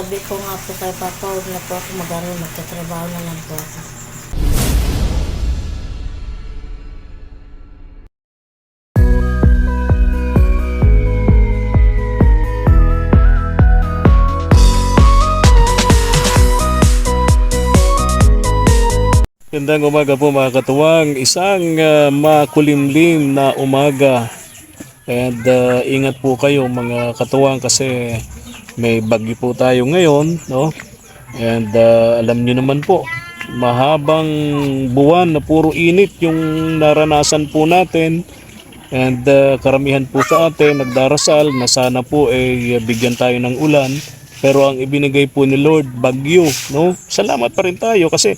Sabi ko nga po kay Papa, huwag na po ako mag-aral, magtatrabaho na lang po ako. Gandang umaga po mga katuwang. Isang ah, makulimlim na umaga. And ah, ingat po kayo mga katuwang kasi may bagyo po tayo ngayon. No? And ah, alam niyo naman po, mahabang buwan na puro init yung naranasan po natin. And ah, karamihan po sa atin nagdarasal na sana po ay bigyan tayo ng ulan. Pero ang ibinigay po ni Lord, bagyo. No? Salamat pa rin tayo kasi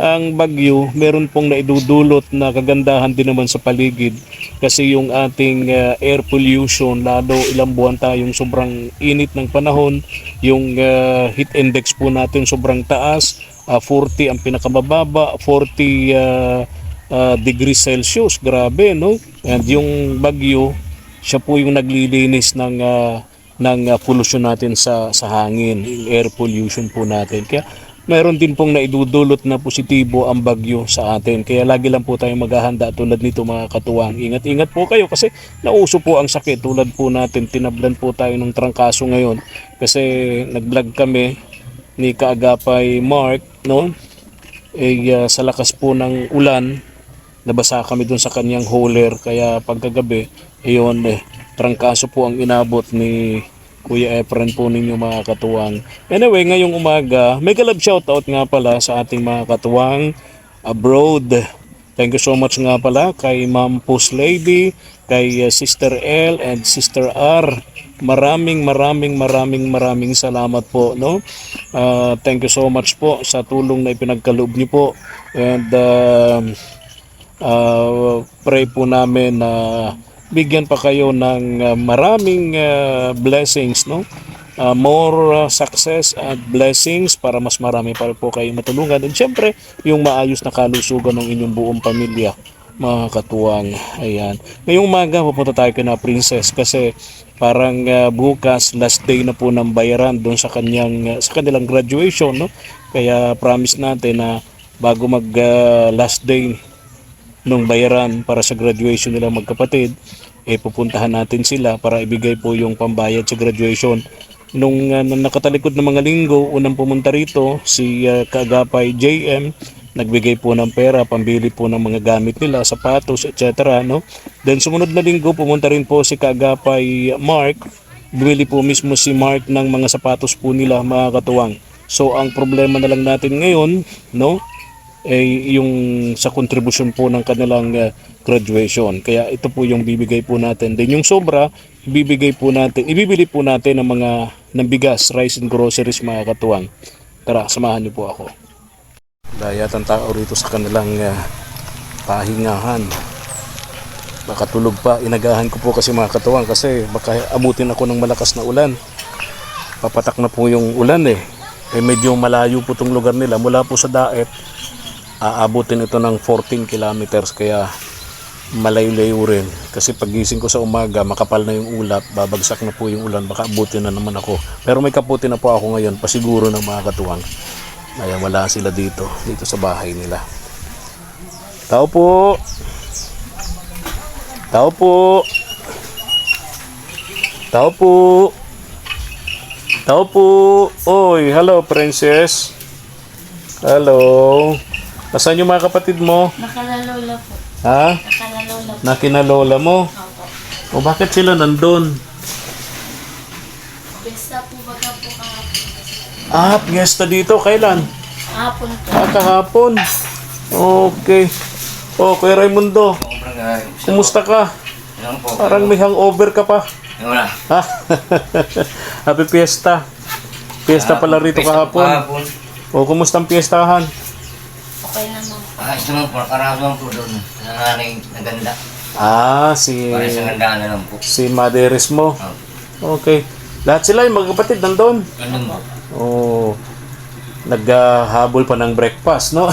ang bagyo, meron pong naidudulot na kagandahan din naman sa paligid kasi yung ating uh, air pollution, lalo ilang buwan tayong sobrang init ng panahon, yung uh, heat index po natin sobrang taas, uh, 40 ang pinakamababa, 40 uh, uh, degrees Celsius, grabe no? And yung bagyo, siya po yung naglilinis ng uh, ng uh, pollution natin sa sa hangin, air pollution po natin. Kaya mayroon din pong naidudulot na positibo ang bagyo sa atin. Kaya lagi lang po tayong maghahanda tulad nito mga katuwang. Ingat-ingat po kayo kasi nauso po ang sakit. Tulad po natin, tinablan po tayo ng trangkaso ngayon. Kasi nag-vlog kami ni Kaagapay Mark, no? Eh, uh, sa lakas po ng ulan, nabasa kami dun sa kanyang hauler. Kaya pagkagabi, ayun eh, trangkaso po ang inabot ni Kuya Efren po ninyo mga katuwang. Anyway, ngayong umaga, may galab shoutout nga pala sa ating mga katuwang abroad. Thank you so much nga pala kay Ma'am Puss Lady, kay uh, Sister L and Sister R. Maraming maraming maraming maraming salamat po no. Uh, thank you so much po sa tulong na ipinagkaloob niyo po and uh, uh, pray po namin na bigyan pa kayo ng uh, maraming uh, blessings no? Uh, more uh, success at blessings para mas marami pa po kayo matulungan. And syempre yung maayos na kalusugan ng inyong buong pamilya mga katuwang. Ayan. Ngayong umaga pupunta tayo kay na princess kasi parang uh, bukas last day na po ng bayaran doon sa kanyang uh, sa kanilang graduation no? Kaya promise natin na bago mag uh, last day nung bayaran para sa graduation nila magkapatid, eh pupuntahan natin sila para ibigay po yung pambayad sa graduation. Nung uh, nakatalikod ng mga linggo, unang pumunta rito, si uh, Kagapay JM, nagbigay po ng pera, pambili po ng mga gamit nila, sapatos, etc. No? Then sumunod na linggo, pumunta rin po si Kagapay Mark, bumili po mismo si Mark ng mga sapatos po nila, mga katuwang. So ang problema na lang natin ngayon, no? Ay yung sa contribution po ng kanilang uh, graduation. Kaya ito po yung bibigay po natin. Then yung sobra, ibibigay po natin, ibibili po natin ng mga ng bigas, rice and groceries mga katuwang. Tara, samahan niyo po ako. Dayat ang tao rito sa kanilang uh, pahingahan. Baka tulog pa. Inagahan ko po kasi mga katuwang kasi baka abutin ako ng malakas na ulan. Papatak na po yung ulan eh. Eh medyo malayo po itong lugar nila. Mula po sa daet, aabutin ito ng 14 kilometers kaya malayo-layo rin. Kasi pagising ko sa umaga makapal na yung ulap babagsak na po yung ulan baka abutin na naman ako. Pero may kaputi na po ako ngayon pasiguro ng mga katuwang. Ayan wala sila dito dito sa bahay nila. Tao po! Tao po! Tao po! Tao po! Oy hello princess. Hello Nasaan yung mga kapatid mo? Nakalalola po. Ha? Nakalalola po. Na kinalola mo? Opo. O bakit sila nandun? Besta po baga po kahapon. Ah, piyesta dito. Kailan? Kahapon po. Ah, kahapon. Okay. O, Kuya Raimundo. Kumusta ka? Yan po. Parang may hangover ka pa. Yan na. Ha? Happy Fiesta. Fiesta pala rito po kahapon. O, kumusta ang piyestahan? Okay naman. Ayos naman po. Karasong po doon. Nangaring naganda. Ah, si Para sa gandaan na lang po. si Maderes mo. Oh. Okay. Lahat sila yung magkapatid nandun. Ganun po. Oh, naghahabol pa ng breakfast, no?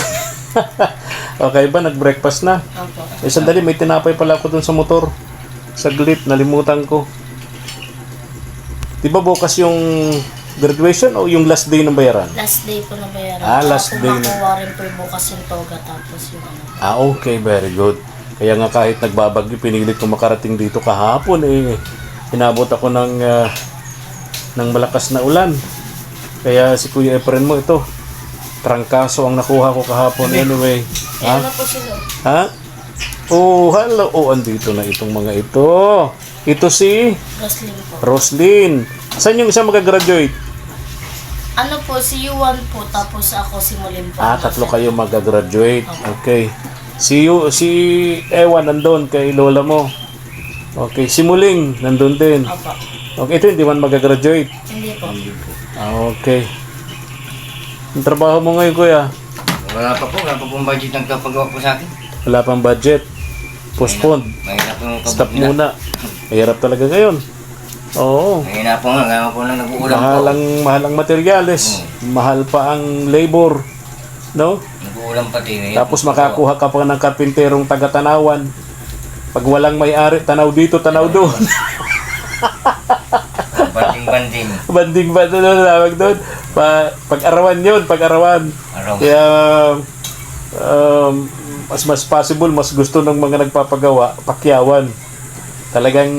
okay ba? Nag-breakfast na? Opo. Eh, sandali, may tinapay pala ako dun sa motor. Saglit, nalimutan ko. Di ba bukas yung Graduation o yung last day ng bayaran? Last day po na bayaran. Ah, last Tsaka day na. makuha rin po bukas yung toga tapos yung ano. Ah, okay, very good. Kaya nga kahit nagbabagyo, pinilit ko makarating dito kahapon eh. Inabot ako ng ah, ng malakas na ulan. Kaya si Kuya Efren mo ito. Trangkaso ang nakuha ko kahapon anyway. Eh, Ha? ano po sila? Ha? Oh, hello. Oh, andito na itong mga ito. Ito si Roslyn po. Roslyn. Saan yung isa magagraduate? Ano po, si Yuan po, tapos ako si Mulim po. Ah, tatlo kayo magagraduate. Okay. Si you, si Ewan nandun kay lola mo. Okay, si Muling nandun din. Opo. Okay, ito hindi man magagraduate. Hindi po. Ah, okay. Ang trabaho mo ngayon, kuya? Wala pa po, wala pa pong budget nagpapagawa po sa akin. Wala pang budget. Postpone. Mahirap yung Stop nila. muna. Mahirap talaga ngayon. Oo. Mahirap po nga, kaya po lang nag-uulam po. Mahal ang, mahal ang materyales. Mahal pa ang labor. No? Nag-uulam pati. Mahirap Tapos po makakuha ka pa ng karpinterong taga-tanawan. Pag walang may-ari, tanaw dito, tanaw doon. Banding-banding. Banding ba doon ang tawag doon? Pa, pag-arawan yun, pag-arawan. Araw. Kaya, um, mas mas possible, mas gusto ng mga nagpapagawa, pakyawan. Talagang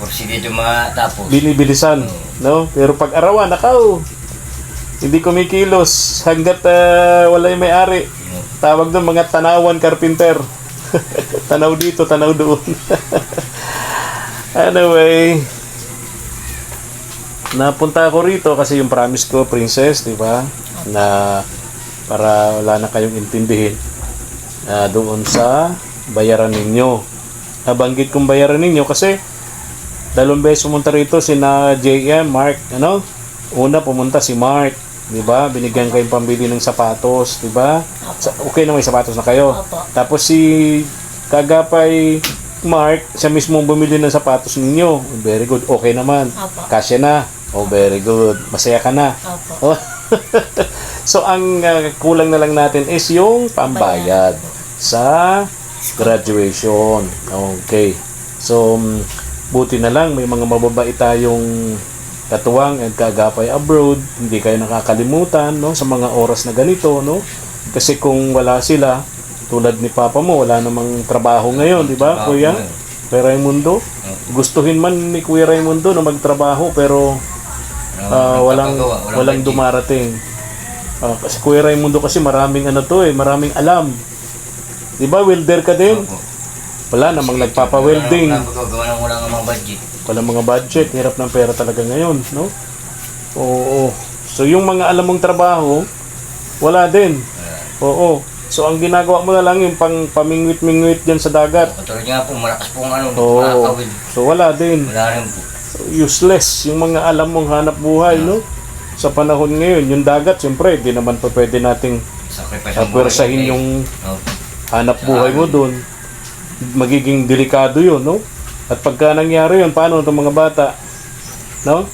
Porsi dito matapos. binibilisan, no? Pero pag arawan, nakaw, hindi kumikilos hanggat ah, wala yung may-ari. Tawag doon mga tanawan carpenter. tanaw dito, tanaw doon. anyway, napunta ako rito kasi yung promise ko, princess, di ba? Na para wala na kayong intindihin ah, doon sa bayaran ninyo. Nabanggit kong bayaran ninyo kasi dalawang beses pumunta rito sina JM, Mark, ano? Una pumunta si Mark, 'di ba? Binigyan kayong pambili ng sapatos, 'di ba? Okay na may sapatos na kayo. Opo. Tapos si Kagapay Mark, siya mismo bumili ng sapatos ninyo. Very good. Okay naman. Opo. Kasya na. Oh, very good. Masaya ka na. Opo. Oh. so ang uh, kulang na lang natin is yung pambayad sa graduation. Okay. So mm, buti na lang may mga mababait tayong katuwang at kagapay abroad. Hindi kayo nakakalimutan no sa mga oras na ganito no. Kasi kung wala sila tulad ni Papa mo, wala namang trabaho ngayon, di ba, Trabaho Kuya? ngayon. Kuya Raimundo? Gustuhin man ni Kuya Raimundo na magtrabaho pero Ah, walang walang budget. dumarating. Ah, kasi Kuya Raimundo kasi maraming ano to eh, maraming alam. 'Di ba welder ka din? Opo. Wala namang nagpapa-welding. Wala nagpapagawa ng wala nga mga budget. Wala mga budget, hirap ng pera talaga ngayon, no? Oo. So yung mga alam mong trabaho, wala din. Oo. So ang ginagawa mo na lang yung pang pamingwit-mingwit diyan sa dagat. Katulad nga po, malakas po ang ano, Oo. So wala din. Wala rin po. useless yung mga alam mong hanap buhay, no? Sa panahon ngayon, yung dagat, siyempre, di naman pa pwede nating Sacrifice ang buhay pwersahin natin. yung Opo. hanap buhay mo doon. Magiging delikado yun, no? At pagka nangyari yun, paano itong mga bata? No?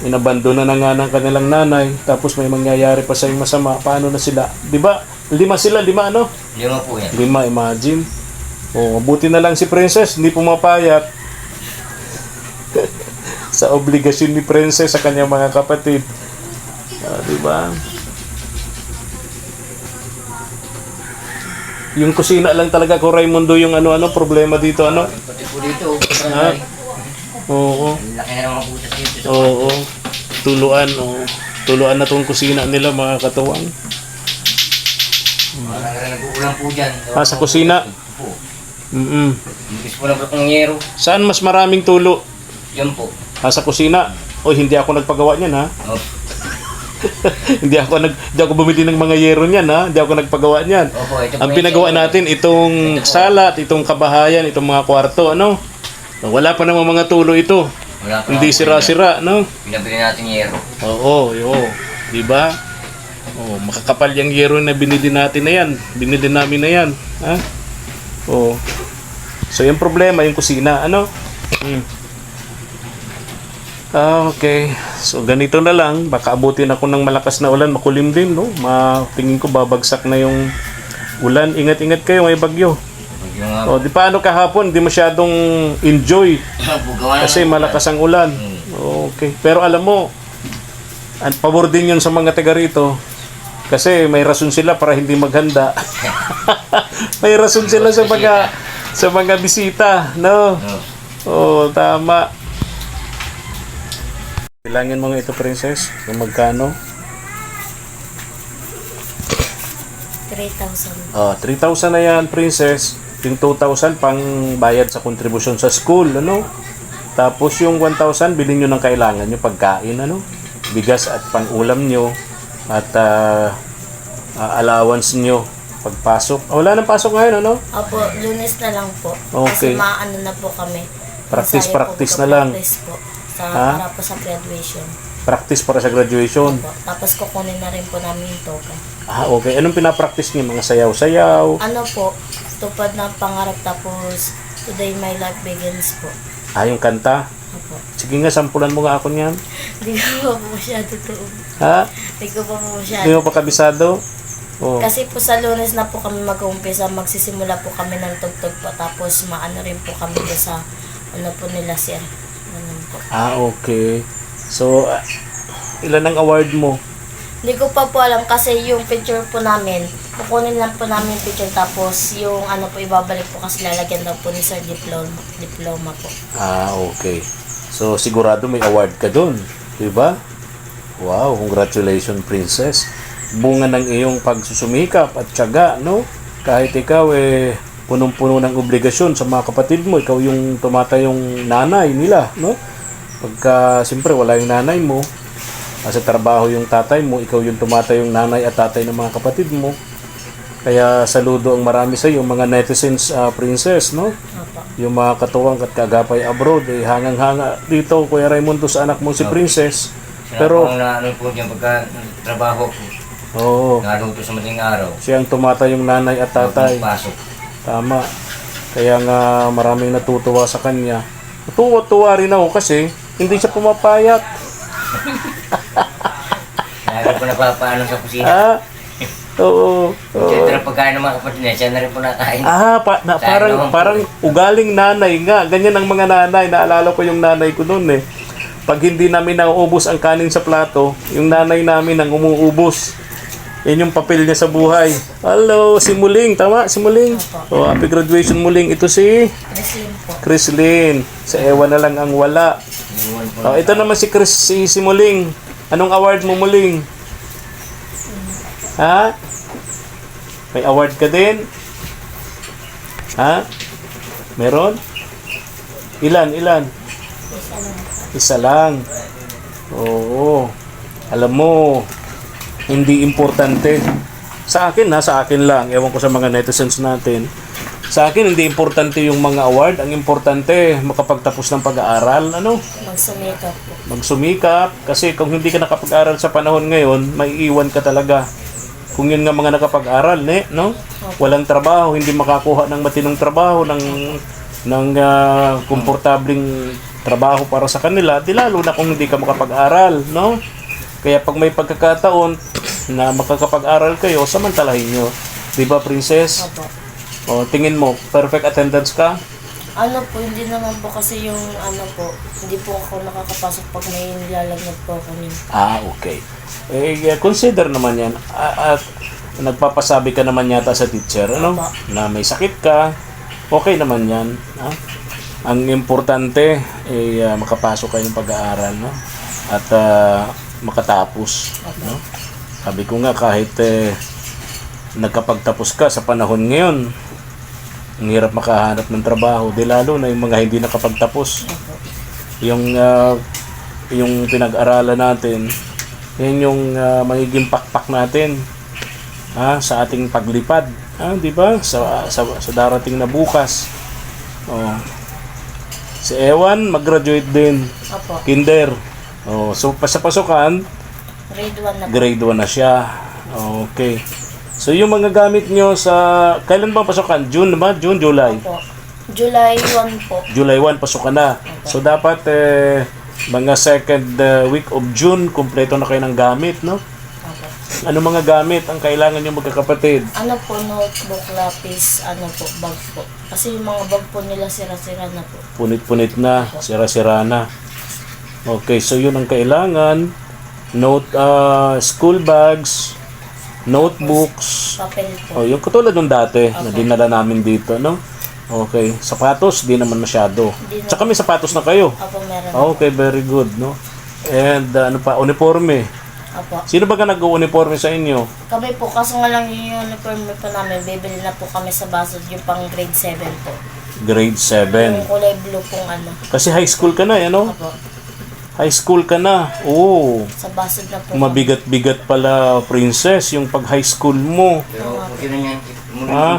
Inabandona na nga ng kanilang nanay, tapos may mangyayari pa sa masama, paano na sila? Di ba? Lima sila, lima ano? Lima po yan. Lima, imagine. O, buti na lang si Princess, hindi pumapayat sa obligasyon ni Princess sa kanyang mga kapatid. Ah, di ba? Yung kusina lang talaga ko Raimundo yung ano-ano problema dito ano? Pati po dito, Ha? Oo. Laki na mga butas dito. Oo. Tuluan, oo. Tuluan na tong kusina nila mga katuwang. Nag-uulang po dyan. Ah, sa kusina? Po. Mm Imbis po yero. Saan mas maraming tulo? Yan po. Ah, sa kusina. O hindi ako nagpagawa niyan ha. Opo. hindi ako nag hindi ako bumili ng mga yero niyan ha. Hindi ako nagpagawa niyan. Opo, ito po Ang yung pinagawa yero. natin itong sala at itong kabahayan, itong mga kwarto, ano? Wala pa namang mga tulo ito. Wala pa Hindi sira-sira, no? Pinabili natin yero. Oo, oo. Di ba? Oh, makakapal yung yero na binili natin na yan. Binili namin na yan. Ha? Oo. So, yung problema, yung kusina, ano? Hmm. Ah, okay. So, ganito na lang. Baka abutin ako ng malakas na ulan. Makulim din, no? Ma tingin ko babagsak na yung ulan. Ingat-ingat kayo, may bagyo. Nga, O, di paano kahapon? Di masyadong enjoy. Kasi malakas ang ulan. Okay. Pero alam mo, Ang pabor din yun sa mga taga rito. Kasi may rason sila para hindi maghanda. may rason sila sa mga sa mga bisita, no? Oo, tama. Bilangin mo nga ito, princess, kung magkano. 3,000. Ah, 3,000 na yan, princess. Yung 2,000 pang bayad sa kontribusyon sa school, ano? Tapos yung 1,000, bilhin nyo ng kailangan nyo, pagkain, ano? Bigas at pang-ulam nyo. At ah, ah, allowance nyo pagpasok. Ah, wala nang pasok ngayon, ano? Opo, lunes na lang po. Okay. Kasi maano na po kami. Practice, Masaya po, practice na lang. Practice po. Sa, Ha? Para po sa graduation. Practice para sa graduation. Po. Tapos kukunin na rin po namin yung token. Ah, okay. Anong pinapractice niyo? Mga sayaw-sayaw? Ano po, tupad ng pangarap tapos Today My Life Begins po. Ah, yung kanta? Opo. Sige nga, sampulan mo nga ako niyan. Hindi ko pa po masyado to. Ha? Hindi ko pa po masyado. Hindi mo pa kabisado? Oh. Kasi po sa lunes na po kami mag-uumpisa, magsisimula po kami ng tugtog po. Tapos maano rin po kami sa ano po nila sir. Ganun po. Ah, okay. So, ah, ilan ang award mo? Hindi ko pa po alam kasi yung picture po namin, kukunin lang po namin yung picture tapos yung ano po ibabalik po kasi lalagyan daw po ni sir diploma, diploma po. Ah, okay. So, sigurado may award ka dun. Diba? Wow, congratulations, princess. Bunga ng iyong pagsusumikap at tiyaga, no? Kahit ikaw, eh, punong-puno ng obligasyon sa mga kapatid mo. Ikaw yung tumatayong nanay nila, no? Pagka, siyempre, wala yung nanay mo. Sa trabaho yung tatay mo, ikaw yung tumatayong nanay at tatay ng mga kapatid mo. Kaya saludo ang marami sa iyo, mga netizens, ah, princess, no? Opo. yung mga katuwang at kagapay abroad eh hangang-hanga dito Kuya Raimundo sa anak mo si Princess Pero, pero po ang naano po dyan pagka trabaho ko. oo Naluto sa madaling araw. siyang tumatayong nanay at tatay Pasok. Tama kaya nga maraming natutuwa sa kanya natuwa-tuwa rin ako kasi hindi siya pumapayat Lagi po napapaano sa kusina. ah oo oo. Siyempre pagkain ng mga kapatid niya, siya na rin po nakain. Ah, pa, na, parang Ano? parang ugaling nanay nga. Ganyan ang mga nanay. Naalala ko yung nanay ko noon eh. Pag hindi namin nauubos ang kanin sa plato, yung nanay namin ang umuubos. Yan yung papel niya sa buhay. Hello, si Muling. Tama, si Muling. Oh, happy graduation Muling. Ito si Muslim po. Chrislyn. Sa ewan na lang ang wala. Oh, ito naman si Chris, si, si Muling. Anong award mo Muling? Ha? May award ka din? Ha? Meron? Ilan, ilan? Isa lang. Oo. Alam mo, hindi importante. Sa akin ha, sa akin lang. Ewan ko sa mga netizens natin. Sa akin, hindi importante yung mga award. Ang importante, makapagtapos ng pag-aaral. Ano? Magsumikap magsumikap kasi kung hindi ka nakapag-aral sa panahon ngayon, may iwan ka talaga. Kung yun nga mga nakapag-aral, ne, no? Walang trabaho, hindi makakuha ng matinong trabaho, ng ng ah, komportabling trabaho para sa kanila, di lalo na kung hindi ka makapag-aral, no? Kaya pag may pagkakataon na makakapag-aral kayo, samantalahin nyo. Di ba, princess? Opo. O, tingin mo, perfect attendance ka? Ano po, hindi naman po kasi yung ano po, hindi po ako nakakapasok pag may nilalagnat po ako niyo. Ah, okay. Eh, consider naman yan. At nagpapasabi ka naman yata sa teacher, ano? Opo. Na may sakit ka. Okay naman yan. Ha? Ang importante, eh, ah, makapasok kayo ng pag-aaral, no? At ah, makatapos, no? Sabi ko nga, kahit eh, nagkapagtapos ka sa panahon ngayon, ang hirap makahanap ng trabaho. Di lalo na yung mga hindi nakapagtapos. Yung ah, yung pinag-aralan natin yan yung ah, magiging pakpak natin ha, sa ating paglipad ha, di ba? Sa, sa, sa darating na bukas. Oh. si Ewan mag-graduate din. Opo, kinder. Oh, so sa pasukan grade 1 na grade 1 na siya okay so yung mga gamit nyo sa kailan ba pasukan June ba June July Opo. July 1 po. July 1 pasok ka na. So dapat eh, mga second uh, week of June kumpleto na kayo ng gamit, no? Opo. Ano mga gamit ang kailangan niyo magkakapatid? Ano po, notebook, lapis, ano po, bag po. Kasi yung mga bag po nila sira-sira na po. Punit-punit na, sira-sira na. Okay, so yun ang kailangan. Note, ah, school bags, notebooks, Papel po. Oh, yung katulad nung dati na dinala namin dito, no? Okay. Sapatos, di naman masyado. Di Tsaka may sapatos na kayo. Opo, meron. Okay, very good, no? And uh, ano pa, uniforme. Opo. Sino ba ka nag-uniforme sa inyo? Kami po, kaso nga lang yung uniform po namin, bibili na po kami sa basod yung pang grade 7 po. Grade 7. Yung kulay blue pong ano. Kasi high school ka na, eh, ano? Opo. High school ka na. Oo. Sa basod na po. Mabigat-bigat pala, princess, yung pag high school mo. Pero po sila niyan. Ha?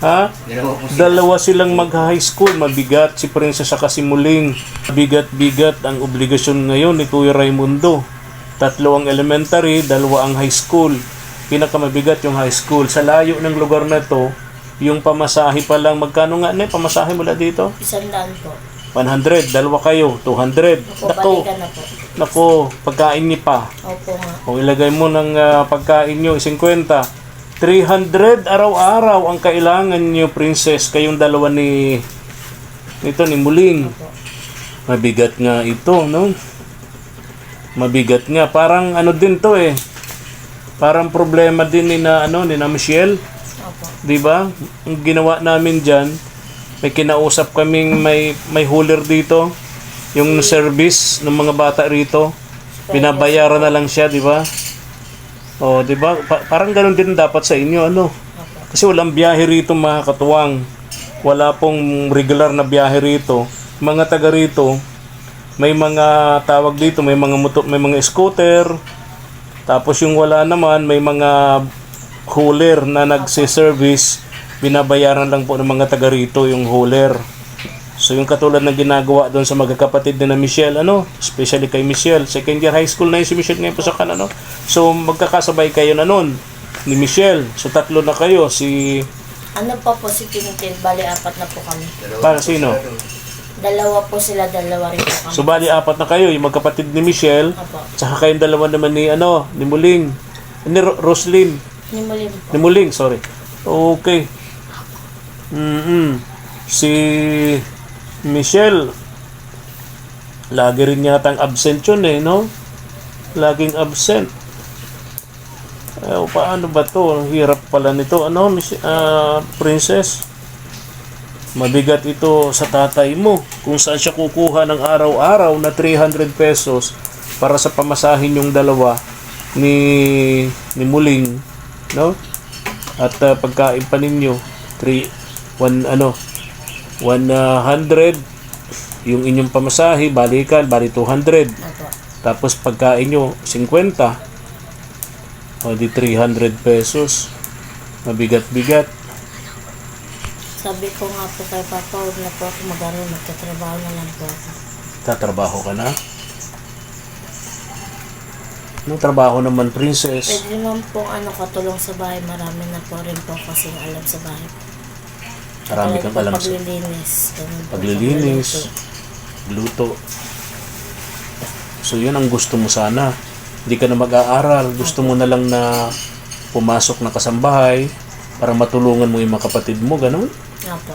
Ha? Dalawa po sila. Dalawa silang mag-high school. Mabigat si Princess sa kasimuling. Bigat-bigat ang obligasyon ngayon ni Kuya Raimundo. Tatlo ang elementary, dalawa ang high school. Pinakamabigat yung high school. Sa layo ng lugar na to, yung pamasahe pa lang, magkano nga na pamasahe mula dito? Isang daan po. 100, dalawa kayo, 200. Opo, Nako, balikan na po. nako, pagkain niyo pa. Opo nga. Kung ilagay mo ng ah, pagkain nyo, 50, 300 araw-araw ang kailangan nyo, princess, kayong dalawa ni nito ni Muling. Opo. Mabigat nga ito, no? Mabigat nga. Parang ano din to eh. Parang problema din ni na, ano, ni na Michelle. Opo. 'di ba? Ang ginawa namin diyan, may kinausap kaming may may hauler dito, yung service ng mga bata rito. Binabayaran na lang siya, 'di ba? Oh, 'di ba? Pa- parang ganoon din dapat sa inyo, ano? Kasi walang biyahe rito mga katuwang. Wala pong regular na biyahe rito. Mga taga rito, may mga tawag dito, may mga moto, may mga scooter. Tapos yung wala naman, may mga hauler na nagse-service. Binabayaran lang po ng mga taga rito yung hauler. So yung katulad ng ginagawa doon sa magkakapatid din na Michelle, ano, especially kay Michelle, second year high school na yun si Michelle ngayon po sa kanan, ano. So magkakasabay kayo na noon ni Michelle. So tatlo na kayo, si Ano pa po si Tintin? Bali, apat na po kami. para sino? Dalawa po sila, dalawa rin po kami. So bali apat na kayo, yung magkapatid ni Michelle, Opo. tsaka kayong dalawa naman ni ano, ni Muling. Ni Ro- Roslyn. Nimulim po. Ni Muling, sorry. Okay. Mm Si Michelle, lagi rin yatang absent yun eh, no? Laging absent. Eh, paano ba to? Hirap pala nito. Ano, Mich- ah, princess? Mabigat ito sa tatay mo. Kung saan siya kukuha ng araw-araw na 300 pesos para sa pamasahin yung dalawa ni ni Muling, no? At ah, pagkain pa ninyo 3 1 ano 100 yung inyong pamasahe balikan bali 200 Opo. tapos pagkain nyo 50 o di 300 pesos mabigat-bigat Sabi ko nga po kay Papa, huwag na po ako mag-ano, magtatrabaho na lang po ako. tatrabaho ka na Anong trabaho naman, princess? Pwede naman po ano, katulong sa bahay. Marami na po rin po kasi alam sa bahay. Marami kang alam sa Paglilinis. paglilinis, luto. So yun ang gusto mo sana. Hindi ka na mag-aaral. Gusto mo na lang na pumasok na kasambahay para matulungan mo yung mga kapatid mo, ganun? Opo.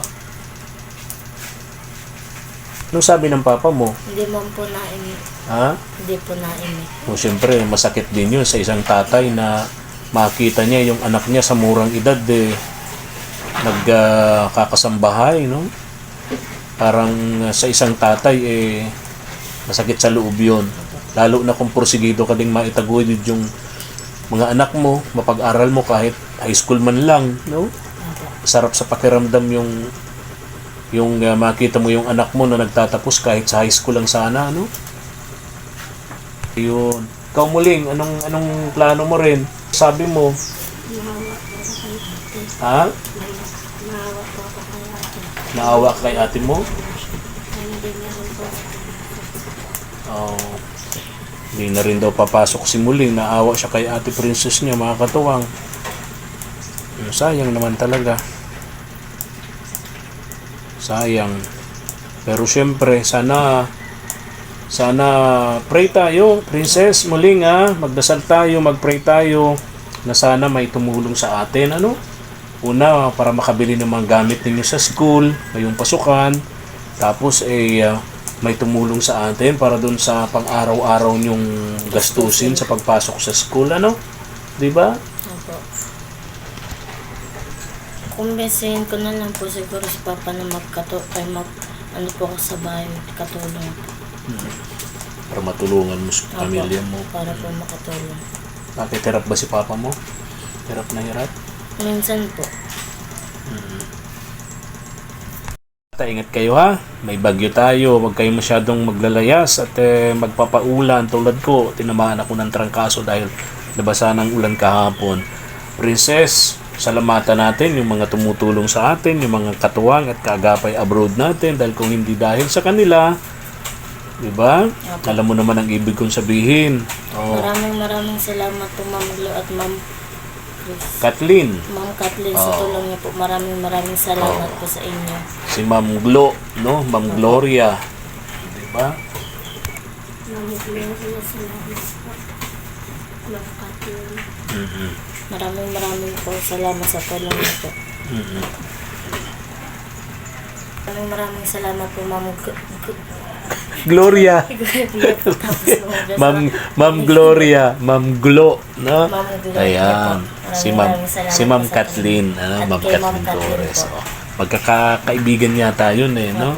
Anong sabi ng papa mo? Hindi man po naimi. Ha? Hindi po naimi. O siyempre, masakit din yun sa isang tatay na makita niya yung anak niya sa murang edad eh, nagkakasambahay, no? Parang uh, sa isang tatay eh, masakit sa loob yun. Lalo na kung porsigido ka ding maitaguyod yung mga anak mo, mapag-aral mo kahit high school man lang, no? Sarap sa pakiramdam yung yung uh, makita mo yung anak mo na nagtatapos kahit sa high school lang sana, ano? Yun. Ikaw muling, anong anong plano mo rin? Sabi mo. Ha? Naawa ka kay ate mo? Oh. Hindi na rin daw papasok si muling. Naawa siya kay ate princess niya, mga katuwang. Sayang naman talaga. Sayang. Pero syempre, sana sana pray tayo, princess, muling ha, magdasal tayo, magpray tayo na sana may tumulong sa atin, ano? Una, para makabili ng mga gamit ninyo sa school, ngayong pasukan. Tapos, eh, ah, may tumulong sa atin para dun sa pang-araw-araw nyong gastusin sa pagpasok sa school, ano? Di ba? Opo. Kumbinsihin ko na lang po siguro si Papa na magkato, ay mag, ano po ako sa bahay, katulong. Para matulungan mo sa pamilya mo. Para po makatulong. Bakit hirap ba si Papa mo? Hirap na hirap? Minsan po. Basta ingat kayo ha. May bagyo tayo. Huwag kayo masyadong maglalayas at eh, magpapaulan. Tulad ko, tinamaan ako ng trangkaso dahil nabasa ng ulan kahapon. Princess, salamatan natin yung mga tumutulong sa atin, yung mga katuwang at kaagapay abroad natin dahil kung hindi dahil sa kanila, di ba? Alam mo naman ang ibig kong sabihin. Oh, Maraming maraming salamat po Ma'am Glo at Ma'am Chris. Kathleen, Ma'am Kathleen sa tulong niyo po. Maraming maraming salamat po sa inyo. si Ma'am Glo, no? Ma'am Gloria. Di ba? Mhm. Maraming maraming po salamat sa tulong niyo po. Mhm. Maraming maraming salamat po Ma'am G- G- Gloria. Ma'am Ma'am Gloria, Ma'am Glo, no? Ayan. Si Ma'am si Ma'am Kathleen, ano? Ma'am Kathleen Torres. Oh. Magkakaibigan yata yun eh, no?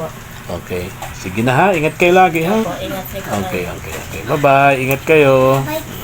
Okay. Sige na ha, ingat kayo lagi ha. Okay, okay, okay. Bye-bye. Ingat kayo. Bye.